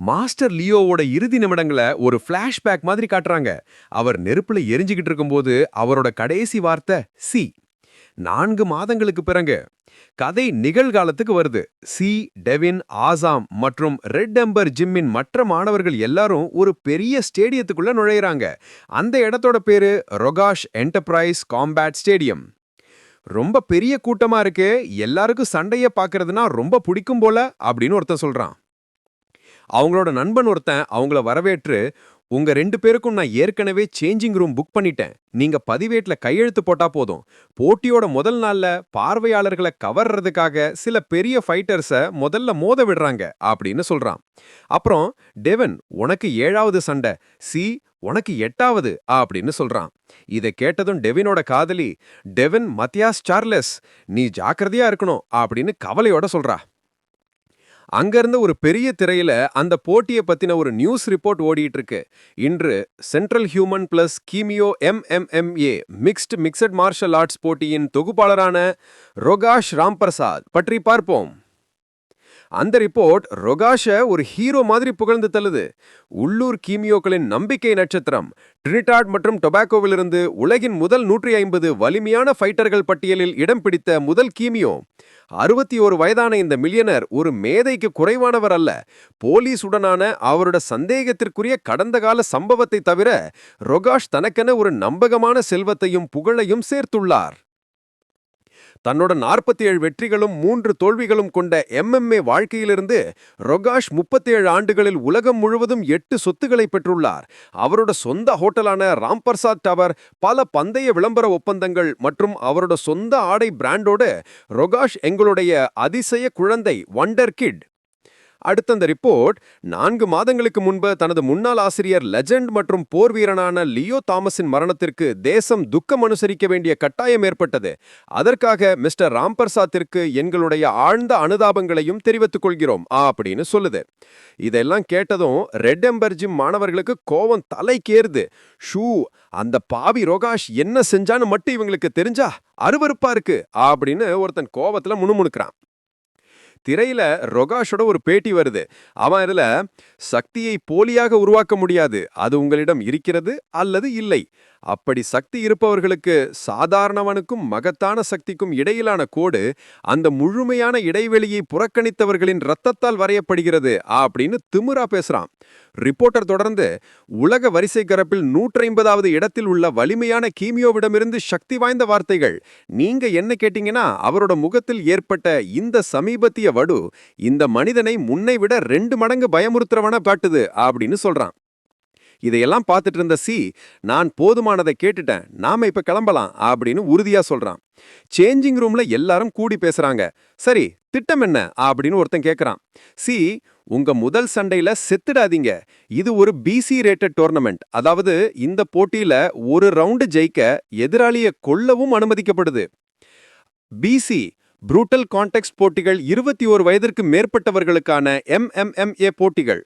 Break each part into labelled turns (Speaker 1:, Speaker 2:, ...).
Speaker 1: Master லியோவோட இறுதி நிமிடங்களை ஒரு ஃப்ளாஷ்பேக் மாதிரி காட்டுறாங்க. அவர் நெருப்புல எரிஞ்சுக்கிட்டு இருக்கும்போது அவரோட கடைசி வார்த்தை சி. நான்கு மாதங்களுக்கு பிறகு கதை நிகழ்காலத்துக்கு வருது. சி டெவின் ஆசாம் மற்றும் ரெட் எம்பர் ஜிம்மின் மற்ற மாணவர்கள் எல்லாரும் ஒரு பெரிய ஸ்டேடியத்துக்குள்ள நுழையிறாங்க. அந்த இடத்தோட பேரு ரொகாஷ் என்டர்பிரைஸ் காம்பேட் ஸ்டேடியம். ரொம்ப பெரிய கூட்டமா இருக்கு. எல்லாருக்கும் சண்டைய பார்க்கறதுனா ரொம்ப பிடிக்கும் போல அப்படின்னு ஒருத்தன் சொல்றான். அவங்களோட நண்பன் ஒருத்தன் அவங்கள வரவேற்று உங்க ரெண்டு பேருக்கும் நான் ஏற்கனவே சேஞ்சிங் ரூம் புக் பண்ணிட்டேன். நீங்க பதிவேட்ல கையெழுத்து போட்டா போதும். போட்டியோட முதல் நாள்ல பார்வையாளர்களை கவர்றதுக்காக சில பெரிய ஃபைட்டர்ஸ முதல்ல மோத விடுறாங்க அப்படின்னு சொல்றான். அப்புறம் டெவன் உனக்கு ஏழாவது சண்டை. சி உனக்கு எட்டாவது அப்படின்னு சொல்றான். இதை கேட்டதும் டெவினோட காதலி டெவன் மத்தியாஸ் சார்லஸ் நீ ஜாக்கிரதையா இருக்கணும் அப்படின்னு கவலையோட சொல்றா. அங்கிருந்த ஒரு பெரிய திரையில அந்த போட்டியை பத்தின ஒரு நியூஸ் ரிப்போர்ட் ஓடிட்டு இருக்கு இன்று central human plus கீமியோ MMA mixed mixed martial arts போட்டியின் தொகுப்பாளரான ரொகாஷ் ராம்பிரசாத் பற்றி பார்ப்போம். அந்த ரிப்போர்ட் ரொகாஷ ஒரு ஹீரோ மாதிரி புகழ்ந்து தள்ளுது. உள்ளூர் கீமியோக்களின் நம்பிக்கை நட்சத்திரம். ட்ரினிடாட் மற்றும் டொபாக்கோவிலிருந்து உலகின் முதல் நூற்றி ஐம்பது வலிமையான ஃபைட்டர்கள் பட்டியலில் இடம் பிடித்த முதல் கீமியோ. அறுபத்தி ஒரு வயதான இந்த மில்லியனர் ஒரு மேதைக்கு குறைவானவர் அல்ல. போலீஸுடனான அவரோட சந்தேகத்திற்குரிய கடந்த கால சம்பவத்தை தவிர ரொகாஷ் தனக்கென ஒரு நம்பகமான செல்வத்தையும் புகழையும் சேர்த்துள்ளார். தன்னோட நாற்பத்தி ஏழு வெற்றிகளும் மூன்று தோல்விகளும் கொண்ட எம்எம்ஏ வாழ்க்கையிலிருந்து ரொகாஷ் முப்பத்தேழு ஆண்டுகளில் உலகம் முழுவதும் எட்டு சொத்துக்களை பெற்றுள்ளார். அவரோட சொந்த ஹோட்டலான ராம்பர்சாத் டவர் பல பந்தய விளம்பர ஒப்பந்தங்கள் மற்றும் அவரோட சொந்த ஆடை பிராண்டோடு ரொகாஷ் எங்களுடைய அதிசய குழந்தை வண்டர் கிட் அடுத்த அந்த ரிப்போர்ட் நான்கு மாதங்களுக்கு முன்பு தனது முன்னாள் ஆசிரியர் லெஜண்ட் மற்றும் போர் வீரனான லியோ தாமஸின் மரணத்திற்கு தேசம் துக்கம் அனுசரிக்க வேண்டிய கட்டாயம் ஏற்பட்டது. அதற்காக மிஸ்டர் ராம்பர்சாத்திற்கு எங்களுடைய ஆழ்ந்த அனுதாபங்களையும் தெரிவித்துக் கொள்கிறோம் அப்படின்னு சொல்லுது. இதெல்லாம் கேட்டதும் ரெட் எம்பர் ஜிம் மாணவர்களுக்கு கோவம் தலைக்கேறுது. ஷூ அந்த பாவி ரோகாஷ் என்ன செஞ்சான்னு மட்டும் இவங்களுக்கு தெரிஞ்சா அருவருப்பா இருக்கு அப்படின்னு ஒருத்தன் கோவத்துல முணுமுணுக்கிறான். திரையில ரொகாஷோட ஒரு பேட்டி வருது. அவன் இதுல சக்தியை போலியாக உருவாக்க முடியாது. அது உங்களிடம் இருக்கிறது அல்லது இல்லை. அப்படி சக்தி இருப்பவர்களுக்கு சாதாரணவனுக்கும் மகத்தான சக்திக்கும் இடையிலான கோடு அந்த முழுமையான இடைவெளியை புறக்கணித்தவர்களின் ரத்தத்தால் வரையப்படுகிறது அப்படின்னு திமுரா பேசுறான். ரிப்போர்ட்டர் தொடர்ந்து உலக வரிசை கரப்பில் நூற்றி ஐம்பதாவது இடத்தில் உள்ள வலிமையான கீமியோவிடமிருந்து சக்தி வாய்ந்த வார்த்தைகள். நீங்க என்ன கேட்டீங்கன்னா அவரோட முகத்தில் ஏற்பட்ட இந்த சமீபத்திய வடு இந்த மனிதனை முன்னை விட ரெண்டு மடங்கு பயமுறுத்துறவன காட்டுது அப்படின்னு சொல்றான். இதையெல்லாம் பார்த்துட்டு இருந்த சி நான் போதுமானதை கேட்டுட்டேன். நாம இப்ப கிளம்பலாம் அப்படின்னு உறுதியா சொல்றான். சேஞ்சிங் ரூம்ல எல்லாரும் கூடி பேசுறாங்க. சரி திட்டம் என்ன? அப்படின்னு ஒருத்தன் கேக்குறான். சி உங்க முதல் சண்டையில செத்துடாதீங்க. இது ஒரு பிசி ரேட்டட் டோர்னமெண்ட் அதாவது இந்த போட்டியில ஒரு ரவுண்டு ஜெயிக்க எதிராளிய கொல்லவும் அனுமதிக்கப்படுது. பிசி புரூட்டல் கான்டெக்ட் போட்டிகள் இருபத்தி ஓரு வயதிற்கு மேற்பட்டவர்களுக்கான எம்எம்எம்ஏ போட்டிகள்.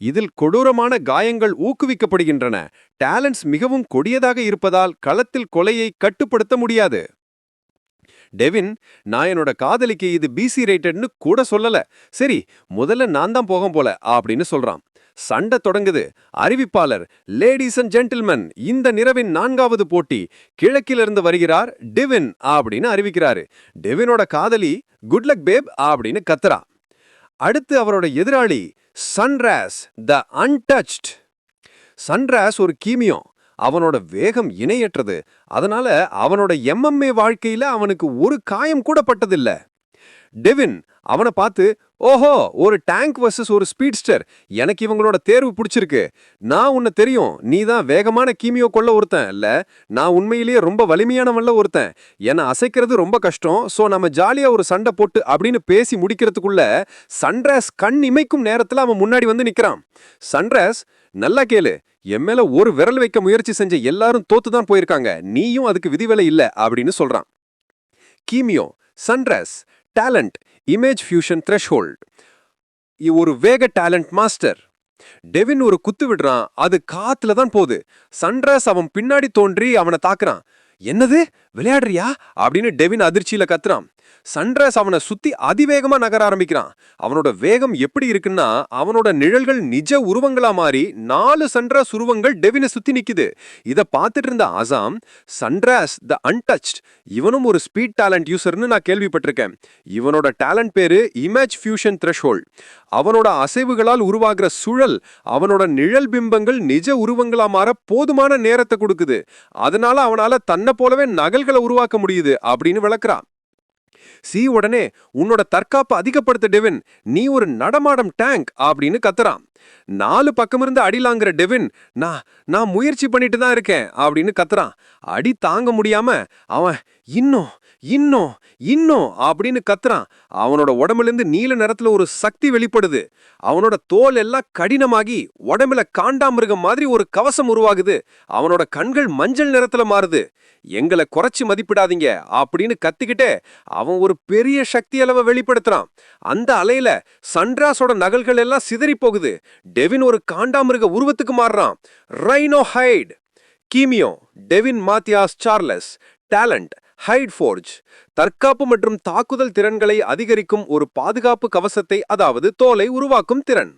Speaker 1: இதில் கொடூரமான காயங்கள் ஊக்குவிக்கப்படுகின்றன. டேலண்ட்ஸ் மிகவும் கொடியதாக இருப்பதால் களத்தில் கொலையை கட்டுப்படுத்த முடியாது. டெவின் நான் என்னோட காதலிக்கு இது பிசி ரேட்டட்னு கூட சொல்லல. சரி முதல்ல நான் தான் போகும் போல அப்படின்னு சொல்றான். சண்டை தொடங்குது. அறிவிப்பாளர் லேடிஸ் அண்ட் ஜென்டில்மென் இந்த நிறவின் நான்காவது போட்டி கிழக்கிலிருந்து வருகிறார் டெவின் அப்படின்னு அறிவிக்கிறாரு. டெவினோட காதலி குட்லக் பேப் அப்படின்னு கத்துறா அடுத்து அவரோட எதிராளி சன்ராஸ் த அன்டச்ட் சன்ராஸ் ஒரு கீமியோ அவனோட வேகம் இணையற்றது. அதனால அவனோட எம்எம்ஏ வாழ்க்கையில அவனுக்கு ஒரு காயம் கூட பட்டதில்ல டெவின் அவனை பார்த்து ஓஹோ ஒரு டேங்க் வர்சஸ் ஒரு ஸ்பீட்ஸ்டர் எனக்கு இவங்களோட தேர்வு பிடிச்சிருக்கு. நான் உன்னை தெரியும். நீ தான் வேகமான கீமியோ கொள்ள ஒருத்தன். இல்ல நான் உண்மையிலேயே ரொம்ப வலிமையானவன்ல ஒருத்தன். என்னை அசைக்கிறது ரொம்ப கஷ்டம். ஸோ நம்ம ஜாலியா ஒரு சண்டை போட்டு அப்படின்னு பேசி முடிக்கிறதுக்குள்ள சன்ரைஸ் கண் இமைக்கும் நேரத்துல அவன் முன்னாடி வந்து நிக்கிறான். சன்ரைஸ் நல்லா கேளு. என் மேல ஒரு விரல் வைக்க முயற்சி செஞ்ச எல்லாரும் தோத்து தான் போயிருக்காங்க. நீயும் அதுக்கு விதிவேலை இல்ல அப்படின்னு சொல்றான். கீமியோ sunrise talent image fusion threshold ஒரு வேக டேலண்ட் மாஸ்டர் டெவின் ஒரு குத்து விடுறான் அது காத்துல தான் போகுது. சன்ராஸ் அவன் பின்னாடி தோன்றி அவனை தாக்குறான். என்னது? விளையாடுறியா? அப்படின்னு டெவின் அதிர்ச்சியில கத்துறான். சன்ரைஸ் அவனை சுத்தி அதிவேகமா நகர ஆரம்பிக்கிறான். அவனோட வேகம் எப்படி இருக்குன்னா அவனோட நிழல்கள் நிஜ உருவங்களா மாறி நாலு சன்ரைஸ் உருவங்கள் டெவினை சுத்தி நிக்குது. இதை பார்த்துட்டு இருந்த ஆசாம் சன்ராஸ் த அன்டச்ட். இவனும் ஒரு ஸ்பீட் டேலண்ட் யூசர்னு நான் கேள்விப்பட்டிருக்கேன். இவனோட டேலண்ட் பேரு இமேஜ் ஃபியூஷன் த்ரெஷோல்ட் அவனோட அசைவுகளால் உருவாகிற சுழல் அவனோட நிழல் பிம்பங்கள் நிஜ உருவங்களா மாற போதுமான நேரத்தை கொடுக்குது. அதனால அவனால தன்னை போலவே நகல்களை உருவாக்க முடியுது அப்படின்னு விளக்குறான். சி உடனே உன்னோட தற்காப்பு அதிகப்படுத்த டெவின். நீ ஒரு நடமாடம் டேங்க் அப்படின்னு கத்துறான். நாலு பக்கம் இருந்து அடிலாங்கிற டெவின் நான் நான் முயற்சி பண்ணிட்டு தான் இருக்கேன் அப்படின்னு கத்துறான். அடி தாங்க முடியாம அவன் இன்னும் இன்னும் இன்னும் அப்படின்னு கத்துறான். அவனோட உடம்புலேருந்து நீல நிறத்துல ஒரு சக்தி வெளிப்படுது. அவனோட தோல் எல்லாம் கடினமாகி உடம்புல காண்டாமிருகம் மாதிரி ஒரு கவசம் உருவாகுது. அவனோட கண்கள் மஞ்சள் நிறத்துல மாறுது. எங்களை குறைச்சி மதிப்பிடாதீங்க அப்படின்னு கத்திக்கிட்டே அவன் ஒரு பெரிய சக்தி அளவை வெளிப்படுத்துறான். அந்த அலையில சன்ராஸோட நகல்கள் எல்லாம் சிதறி போகுது. டெவின் ஒரு காண்டாமிருக உருவத்துக்கு மாறுறான். Rhino hide கீமியோ Devin Mathias Charles. Talent. Hide forge தற்காப்பு மற்றும் தாக்குதல் திறன்களை அதிகரிக்கும் ஒரு பாதுகாப்பு கவசத்தை அதாவது தோலை உருவாக்கும் திறன்.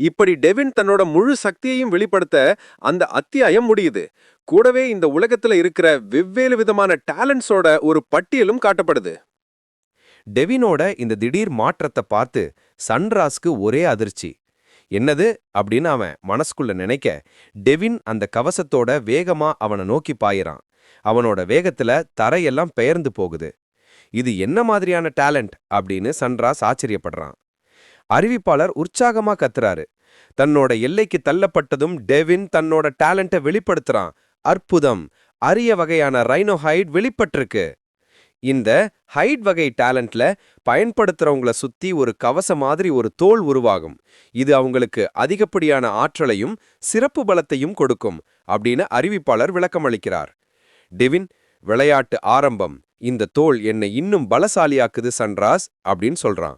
Speaker 1: இப்படி டெவின் தன்னோட முழு சக்தியையும் வெளிப்படுத்த அந்த அத்தியாயம் முடியுது. கூடவே இந்த உலகத்துல இருக்கிற வெவ்வேறு விதமான டேலண்ட்ஸோட ஒரு பட்டியலும் காட்டப்படுது.
Speaker 2: டெவினோட இந்த திடீர் மாற்றத்தை பார்த்து சன்ராஸ்க்கு ஒரே அதிர்ச்சி. என்னது அப்படின்னு அவன் மனசுக்குள்ள நினைக்க டெவின் அந்த கவசத்தோட வேகமா அவனை நோக்கி பாயிறான். அவனோட வேகத்துல தரையெல்லாம் பெயர்ந்து போகுது. இது என்ன மாதிரியான டேலண்ட்? அப்படின்னு சன்ராஸ் ஆச்சரியப்படுறான். அறிவிப்பாளர் உற்சாகமா கத்துறாரு. தன்னோட எல்லைக்கு தள்ளப்பட்டதும் டெவின் தன்னோட டேலண்ட்டை வெளிப்படுத்துறான். அற்புதம்! அரிய வகையான ரைனோஹைட் வெளிப்பட்டிருக்கு. இந்த ஹைட் வகை டேலண்ட்ல பயன்படுத்துறவங்கள சுத்தி ஒரு கவச மாதிரி ஒரு தோல் உருவாகும். இது அவங்களுக்கு அதிகப்படியான ஆற்றலையும் சிறப்பு பலத்தையும் கொடுக்கும் அப்படின்னு அறிவிப்பாளர் விளக்கமளிக்கிறார். டெவின் விளையாட்டு ஆரம்பம். இந்த தோல் என்னை இன்னும் பலசாலியாக்குது சன்ராஸ் அப்படின்னு சொல்றான்.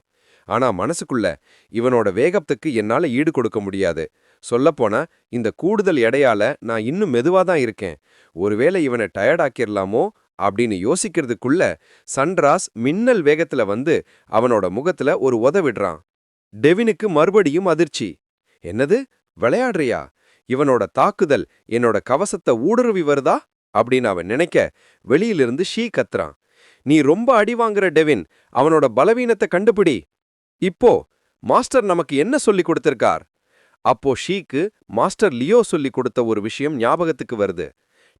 Speaker 2: ஆனா மனசுக்குள்ள இவனோட வேகத்துக்கு என்னால ஈடு கொடுக்க முடியாது. சொல்லப்போனா இந்த கூடுதல் எடையால நான் இன்னும் மெதுவா தான் இருக்கேன். ஒருவேளை இவனை டயர்டாக்கிடலாமோ அப்படின்னு யோசிக்கிறதுக்குள்ள சன்ராஸ் மின்னல் வேகத்துல வந்து அவனோட முகத்துல ஒரு உதவிடுறான் டெவினுக்கு மறுபடியும் அதிர்ச்சி. என்னது? விளையாடுறியா? இவனோட தாக்குதல் என்னோட கவசத்தை ஊடுருவி வருதா? அப்படின்னு அவன் நினைக்க வெளியிலிருந்து ஷீ கத்துறான். நீ ரொம்ப அடி வாங்குற டெவின். அவனோட பலவீனத்தை கண்டுபிடி. இப்போ மாஸ்டர் நமக்கு என்ன சொல்லி கொடுத்திருக்கார்? அப்போ ஷீக்கு மாஸ்டர் லியோ சொல்லி கொடுத்த ஒரு விஷயம் ஞாபகத்துக்கு வருது.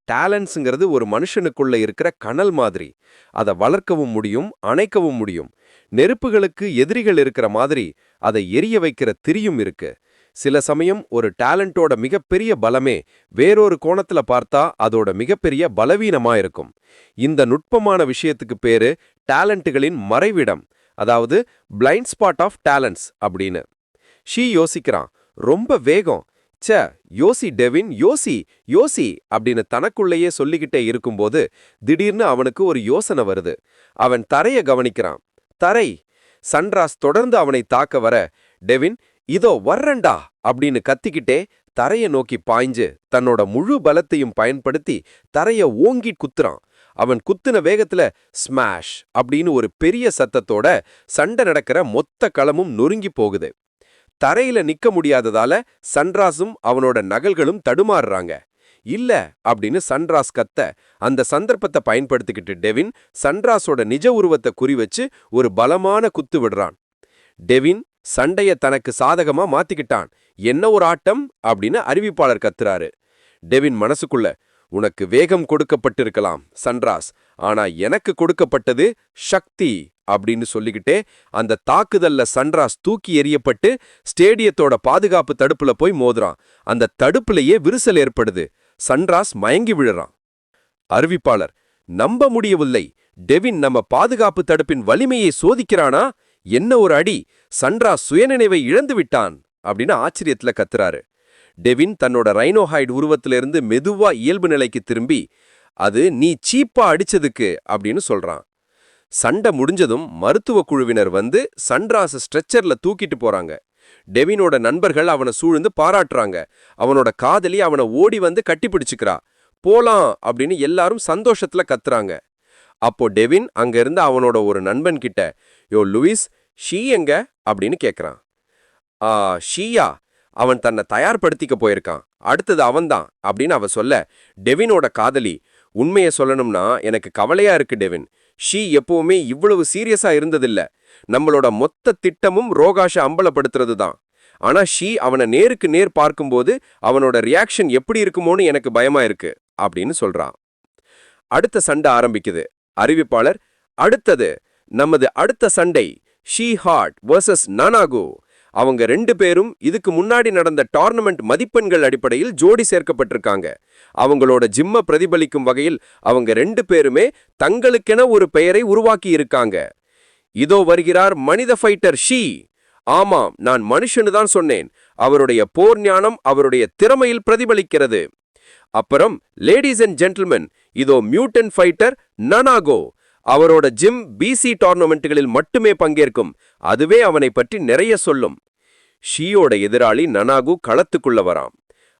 Speaker 2: டேலண்ட்ஸுங்கிறது ஒரு மனுஷனுக்குள்ள இருக்கிற கனல் மாதிரி. அதை வளர்க்கவும் முடியும் அணைக்கவும் முடியும். நெருப்புகளுக்கு எதிரிகள் இருக்கிற மாதிரி அதை எரிய வைக்கிற திரியும் இருக்கு. சில சமயம் ஒரு டேலண்டோட மிகப்பெரிய பலமே வேறொரு கோணத்துல பார்த்தா அதோட மிகப்பெரிய பலவீனமா இருக்கும் இந்த நுட்பமான விஷயத்துக்கு பேரு டேலண்ட்டுகளின் மறைவிடம் அதாவது பிளைண்ட் ஸ்பாட் ஆஃப் டேலண்ட்ஸ் அப்படின்னு. ஷீ யோசிக்கிறான் ரொம்ப வேகம். ச்ச யோசி டெவின் யோசி யோசி அப்படின்னு தனக்குள்ளேயே சொல்லிக்கிட்டே இருக்கும்போது திடீர்னு அவனுக்கு ஒரு யோசனை வருது. அவன் தரைய கவனிக்கிறான். தரை! சன்ராஸ் தொடர்ந்து அவனை தாக்க வர டெவின் இதோ வர்றண்டா அப்படின்னு கத்திக்கிட்டே தரைய நோக்கி பாய்ஞ்சு தன்னோட முழு பலத்தையும் பயன்படுத்தி தரைய ஓங்கி குத்துறான். அவன் குத்துன வேகத்துல ஸ்மாஷ் அப்படின்னு ஒரு பெரிய சத்தத்தோட சண்டை நடக்கிற மொத்த களமும் நொறுங்கி போகுது. தரையில நிக்க முடியாததால சன்ராஸும் அவனோட நகல்களும் தடுமாறுறாங்க. இல்ல அப்படின்னு சன்ராஸ் கத்த அந்த சந்தர்ப்பத்தை பயன்படுத்திக்கிட்டு டெவின் சன்ராஸோட நிஜ உருவத்தை குறிவச்சு ஒரு பலமான குத்து விடுறான். டெவின் சண்டைய தனக்கு சாதகமா மாத்திக்கிட்டான். என்ன ஒரு ஆட்டம்? அப்படின்னு அறிவிப்பாளர் கத்துறாரு. டெவின் மனசுக்குள்ள உனக்கு வேகம் கொடுக்கப்பட்டிருக்கலாம் சன்ராஸ். ஆனா எனக்கு கொடுக்கப்பட்டது சக்தி அப்படின்னு சொல்லிக்கிட்டே அந்த தாக்குதல்ல சன்ராஸ் தூக்கி எறியப்பட்டு ஸ்டேடியத்தோட பாதுகாப்பு தடுப்புல போய் மோதுறான். அந்த தடுப்புலயே விரிசல் ஏற்படுது. சன்ராஸ் மயங்கி விழுறான். அறிவிப்பாளர் நம்ப முடியவில்லை. டெவின் நம்ம பாதுகாப்பு தடுப்பின் வலிமையை சோதிக்கிறானா? என்ன ஒரு அடி? சண்ட்ரா சுயநினைவை இழந்து விட்டான் அப்படின்னு ஆச்சரியத்துல கத்துறாரு. டெவின் தன்னோட ரைனோஹைட் உருவத்திலிருந்து மெதுவா இயல்பு நிலைக்கு திரும்பி அது நீ சீப்பா அடிச்சதுக்கு அப்படின்னு சொல்றான். சண்டை முடிஞ்சதும் மருத்துவ குழுவினர் வந்து சன்ராஸ ஸ்ட்ரெச்சர்ல தூக்கிட்டு போறாங்க. டெவினோட நண்பர்கள் அவனை சூழ்ந்து பாராட்டுறாங்க. அவனோட காதலி அவனை ஓடி வந்து கட்டிப்பிடிச்சுக்கிறா போலாம் அப்படின்னு எல்லாரும் சந்தோஷத்துல கத்துறாங்க. அப்போ டெவின் அங்கிருந்து அவனோட ஒரு நண்பன் கிட்ட யோ லூயிஸ் ஷீ எங்க? அப்படின்னு கேட்குறான் ஆ ஷீயா அவன் தன்னை தயார்படுத்திக்க போயிருக்கான். அடுத்தது அவன்தான் அப்படின்னு அவ சொல்ல டெவினோட காதலி உண்மையை சொல்லணும்னா எனக்கு கவலையா இருக்கு டெவின். ஷீ எப்பவுமே இவ்வளவு சீரியஸா இருந்ததில்ல. நம்மளோட மொத்த திட்டமும் ரோகாஷ அம்பலப்படுத்துறது தான் ஆனா ஷீ அவனை நேருக்கு நேர் பார்க்கும்போது அவனோட ரியாக்ஷன் எப்படி இருக்குமோன்னு எனக்கு பயமா இருக்கு அப்படின்னு சொல்றான். அடுத்த சண்டை ஆரம்பிக்குது. அறிவிப்பாளர் அடுத்தது நமது அடுத்த சண்டை ஷீ ஹார்ட் வர்சஸ் நானாகோ அவங்க ரெண்டு பேரும் இதுக்கு முன்னாடி நடந்த டோர்னமெண்ட் மதிப்பெண்கள் அடிப்படையில் ஜோடி சேர்க்கப்பட்டிருக்காங்க. அவங்களோட ஜிம்ம பிரதிபலிக்கும் வகையில் அவங்க ரெண்டு பேருமே தங்களுக்கென ஒரு பெயரை உருவாக்கி இருக்காங்க. இதோ வருகிறார் மனித ஃபைட்டர் ஷீ ஆமாம் நான் மனுஷனு தான் சொன்னேன். அவருடைய போர் ஞானம் அவருடைய திறமையில் பிரதிபலிக்கிறது. அப்புறம் லேடிஸ் அண்ட் ஜென்டில்மென் இதோ மியூட்டன் ஃபைட்டர் நனாகோ அவரோட ஜிம் பிசி டோர்னமெண்ட்டுகளில் மட்டுமே பங்கேற்கும். அதுவே அவனை பற்றி நிறைய சொல்லும். ஷீயோட எதிராளி நனாகு களத்துக்குள்ள வரான்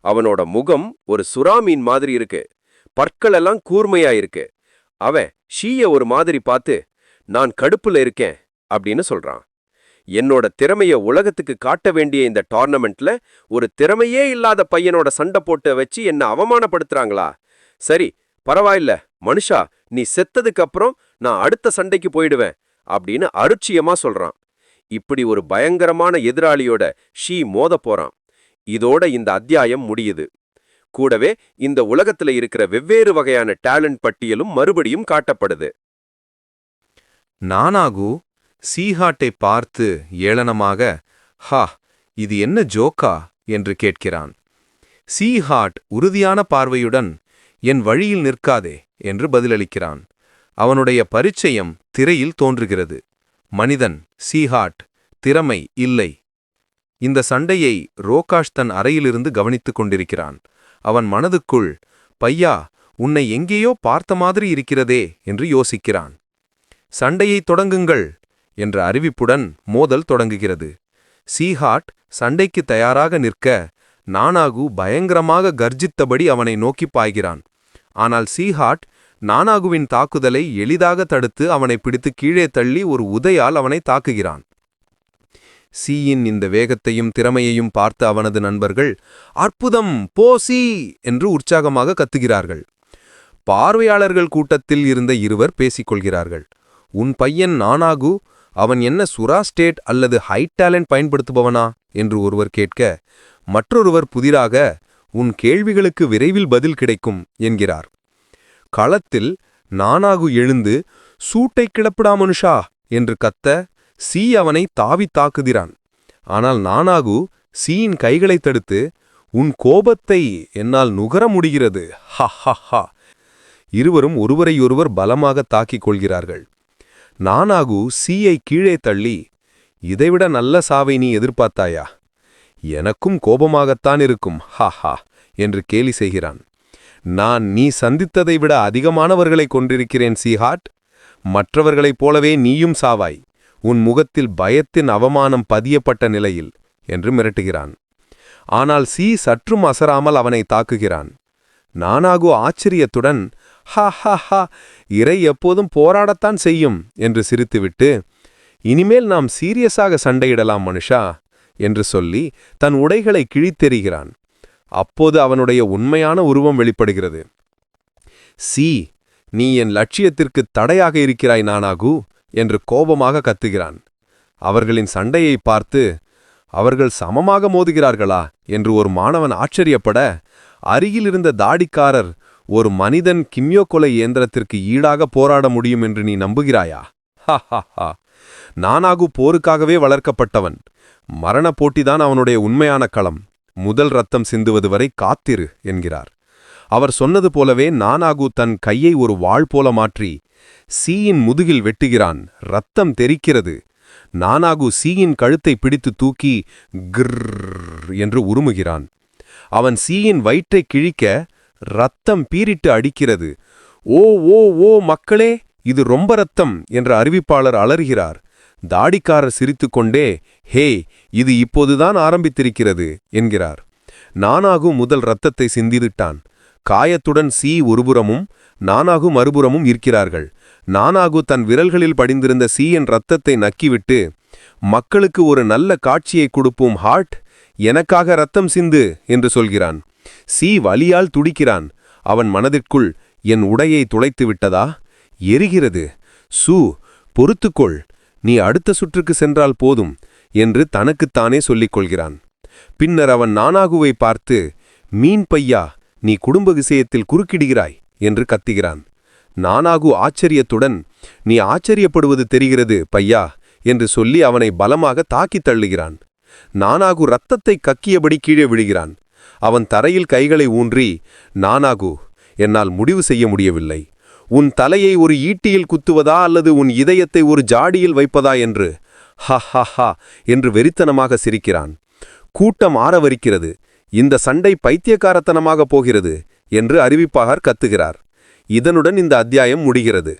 Speaker 2: அவனோட முகம் ஒரு சுறாமீன் மாதிரி இருக்கு. பற்கள் எல்லாம் கூர்மையா இருக்கு. அவன் ஷீய ஒரு மாதிரி பார்த்து நான் கடுப்புல இருக்கேன் அப்படின்னு சொல்றான். என்னோட திறமைய உலகத்துக்கு காட்ட வேண்டிய இந்த டோர்னமெண்ட்ல ஒரு திறமையே இல்லாத பையனோட சண்டை போட்டு வச்சு என்ன அவமானப்படுத்துறாங்களா? சரி பரவாயில்ல. மனுஷா நீ செத்ததுக்கு அப்புறம் நான் அடுத்த சண்டைக்கு போயிடுவேன் அப்படின்னு அருட்சியமா சொல்றான். இப்படி ஒரு பயங்கரமான எதிராளியோட ஷீ மோத போறான். இதோட இந்த அத்தியாயம் முடியுது. கூடவே இந்த உலகத்துல இருக்கிற வெவ்வேறு வகையான டேலண்ட் பட்டியலும் மறுபடியும் காட்டப்படுது.
Speaker 1: நானாகு சீஹாட்டை பார்த்து ஏளனமாக ஹா இது என்ன ஜோக்கா? என்று கேட்கிறான். சீஹாட் உறுதியான பார்வையுடன் என் வழியில் நிற்காதே என்று பதிலளிக்கிறான். அவனுடைய பரிச்சயம் திரையில் தோன்றுகிறது. மனிதன் சீஹாட் திறமை இல்லை. இந்த சண்டையை ரோகாஷ் தன் அறையிலிருந்து கவனித்துக் கொண்டிருக்கிறான். அவன் மனதுக்குள் பையா உன்னை எங்கேயோ பார்த்த மாதிரி இருக்கிறதே என்று யோசிக்கிறான். சண்டையை தொடங்குங்கள் என்ற அறிவிப்புடன் மோதல் தொடங்குகிறது. சீஹாட் சண்டைக்கு தயாராக நிற்க நானாகு பயங்கரமாக கர்ஜித்தபடி அவனை நோக்கி பாய்கிறான். ஆனால் சீஹாட் நானாகுவின் தாக்குதலை எளிதாக தடுத்து அவனை பிடித்து கீழே தள்ளி ஒரு உதையால் அவனை தாக்குகிறான். சீயின் இந்த வேகத்தையும் திறமையையும் பார்த்த அவனது நண்பர்கள் அற்புதம் போ சீ! என்று உற்சாகமாக கத்துகிறார்கள். பார்வையாளர்கள் கூட்டத்தில் இருந்த இருவர் பேசிக்கொள்கிறார்கள். உன் பையன் நானாகு அவன் என்ன சுரா ஸ்டேட் அல்லது ஹை டேலண்ட் பயன்படுத்துபவனா? என்று ஒருவர் கேட்க மற்றொருவர் புதிராக உன் கேள்விகளுக்கு விரைவில் பதில் கிடைக்கும் என்கிறார். களத்தில் நானாகு எழுந்து சூட்டை கிளப்பிடா மனுஷா என்று கத்த சீ அவனை தாவி தாக்குகிறான். ஆனால் நானாகு சீயின் கைகளை தடுத்து உன் கோபத்தை என்னால் நுகர முடிகிறது. ஹ ஹ இருவரும் ஒருவரையொருவர் பலமாக தாக்கிக் கொள்கிறார்கள். நானாகு சீயை கீழே தள்ளி இதைவிட நல்ல சாவை நீ எதிர்பார்த்தாயா? எனக்கும் கோபமாகத்தான் இருக்கும். ஹா ஹா என்று கேலி செய்கிறான். நான் நீ சந்தித்ததை விட அதிகமானவர்களை கொண்டிருக்கிறேன் சீஹாட். மற்றவர்களைப் போலவே நீயும் சாவாய். உன் முகத்தில் பயத்தின் அவமானம் பதியப்பட்ட நிலையில் என்று மிரட்டுகிறான். ஆனால் சி சற்றும் அசராமல் அவனை தாக்குகிறான். நானாகு ஆச்சரியத்துடன் ஹா ஹா ஹா இறை எப்போதும் போராடத்தான் செய்யும் என்று சிரித்துவிட்டு இனிமேல் நாம் சீரியஸாக சண்டையிடலாம் மனுஷா என்று சொல்லி தன் உடைகளை கிழித்தெறிகிறான். அப்போது அவனுடைய உண்மையான உருவம் வெளிப்படுகிறது. சி நீ என் லட்சியத்திற்கு தடையாக இருக்கிறாய் நானாகு? என்று கோபமாக கத்துகிறான். அவர்களின் சண்டையை பார்த்து அவர்கள் சமமாக மோதுகிறார்களா? என்று ஒரு மாணவன் ஆச்சரியப்பட அருகிலிருந்த தாடிக்காரர் ஒரு மனிதன் கிம்யோ கொலை இயந்திரத்திற்கு ஈடாக போராட முடியும் என்று நீ நம்புகிறாயா? ஹா நானாகு போருக்காகவே வளர்க்கப்பட்டவன். மரண போட்டிதான் அவனுடைய உண்மையான களம். முதல் ரத்தம் சிந்துவது வரை காத்திரு என்கிறார். அவர் சொன்னது போலவே நானாகு தன் கையை ஒரு வாழ் போல மாற்றி சீயின் முதுகில் வெட்டுகிறான் ரத்தம் தெரிக்கிறது. நானாகு சீயின் கழுத்தை பிடித்து தூக்கி கிர் என்று உருமுகிறான். அவன் சீயின் வயிற்றை கிழிக்க ரத்தம் பீரிட்டு அடிக்கிறது. ஓ ஓ ஓ மக்களே இது ரொம்ப ரத்தம் என்ற அறிவிப்பாளர் அலறுகிறார். தாடிக்காரர் சிரித்துக்கொண்டே ஹே இது இப்போதுதான் ஆரம்பித்திருக்கிறது என்கிறார். நானாகும் முதல் ரத்தத்தை சிந்திவிட்டான்.
Speaker 2: காயத்துடன் சி ஒருபுறமும் நானாகு மறுபுறமும் இருக்கிறார்கள். நானாகு தன் விரல்களில் படிந்திருந்த சீயின் ரத்தத்தை நக்கிவிட்டு மக்களுக்கு ஒரு நல்ல காட்சியை கொடுப்போம் ஹார்ட் எனக்காக ரத்தம் சிந்து என்று சொல்கிறான். சி வலியால் துடிக்கிறான். அவன் மனதிற்குள் என் உடையை துளைத்து விட்டதா எரிகிறது. சு பொறுத்துக்கொள். நீ அடுத்த சுற்றுக்கு சென்றால் போதும் என்று தனக்குத்தானே சொல்லிக் கொள்கிறான். பின்னர் அவன் நானாகுவை பார்த்து மீன் பையா நீ குடும்ப விஷயத்தில் குறுக்கிடுகிறாய் என்று கத்துகிறான். நானாகு ஆச்சரியத்துடன் நீ ஆச்சரியப்படுவது தெரிகிறது பையா என்று சொல்லி அவனை பலமாக தாக்கித் தள்ளுகிறான். நானாகு ரத்தத்தை கக்கியபடி கீழே விழுகிறான். அவன் தரையில் கைகளை ஊன்றி நானாகு என்னால் முடிவு செய்ய முடியவில்லை. உன் தலையை ஒரு ஈட்டியில் குத்துவதா அல்லது உன் இதயத்தை ஒரு ஜாடியில் வைப்பதா என்று? ஹ ஹ ஹ என்று வெறித்தனமாக சிரிக்கிறான். கூட்டம் ஆரவரிக்கிறது. இந்த சண்டை பைத்தியக்காரத்தனமாக போகிறது என்று அறிவிப்பாகர் கத்துகிறார். இதனுடன் இந்த அத்தியாயம் முடிகிறது.